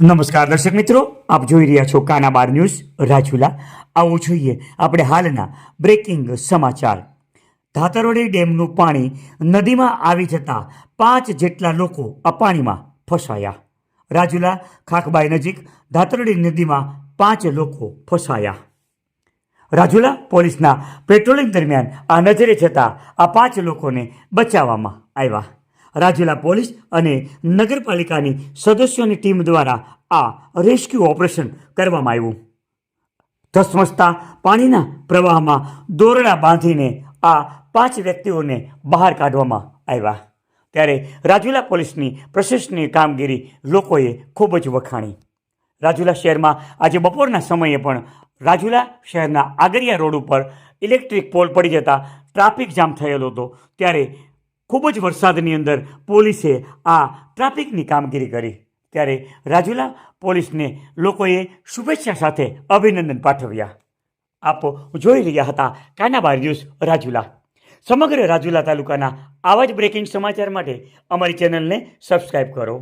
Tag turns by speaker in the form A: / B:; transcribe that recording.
A: નમસ્કાર દર્શક મિત્રો, આપ જોઈ રહ્યા છો કાના બાર ન્યૂઝ, રાજુલા. આવો જોઈએ આપણે હાલના બ્રેકિંગ સમાચાર. ધાતરોડી ડેમનું પાણી નદીમાં આવી જતા પાંચ જેટલા લોકો આ પાણીમાં ફસાયા. રાજુલા ખાખબાઈ નજીક ધાતરડી નદીમાં પાંચ લોકો ફસાયા. રાજુલા પોલીસના પેટ્રોલિંગ દરમિયાન આ નજરે જતા આ પાંચ લોકોને બચાવવામાં આવ્યા. રાજુલા પોલીસ અને નગરપાલિકાની સદસ્યોની ટીમ દ્વારા આ રેસ્ક્યુ ઓપરેશન કરવામાં આવ્યું. ધસમસતા પાણીના પ્રવાહમાં દોરડા બાંધીને આ પાંચ વ્યક્તિઓને બહાર કાઢવામાં આવ્યા. ત્યારે રાજુલા પોલીસની પ્રશંસનીય કામગીરી લોકોએ ખૂબ જ વખાણી. રાજુલા શહેરમાં આજે બપોરના સમયે પણ રાજુલા શહેરના આગરિયા રોડ ઉપર ઇલેક્ટ્રિક પોલ પડી જતા ટ્રાફિક જામ થયેલો હતો. ત્યારે ખૂબ જ વરસાદની અંદર પોલીસે આ ટ્રાફિકની કામગીરી કરી. ત્યારે રાજુલા પોલીસને લોકોએ શુભેચ્છા સાથે અભિનંદન પાઠવ્યા. આપો જોઈ રહ્યા હતા કાનાબાર ન્યૂઝ રાજુલા. સમગ્ર રાજુલા તાલુકાના આવા જ બ્રેકિંગ સમાચાર માટે અમારી ચેનલને સબસ્ક્રાઈબ કરો.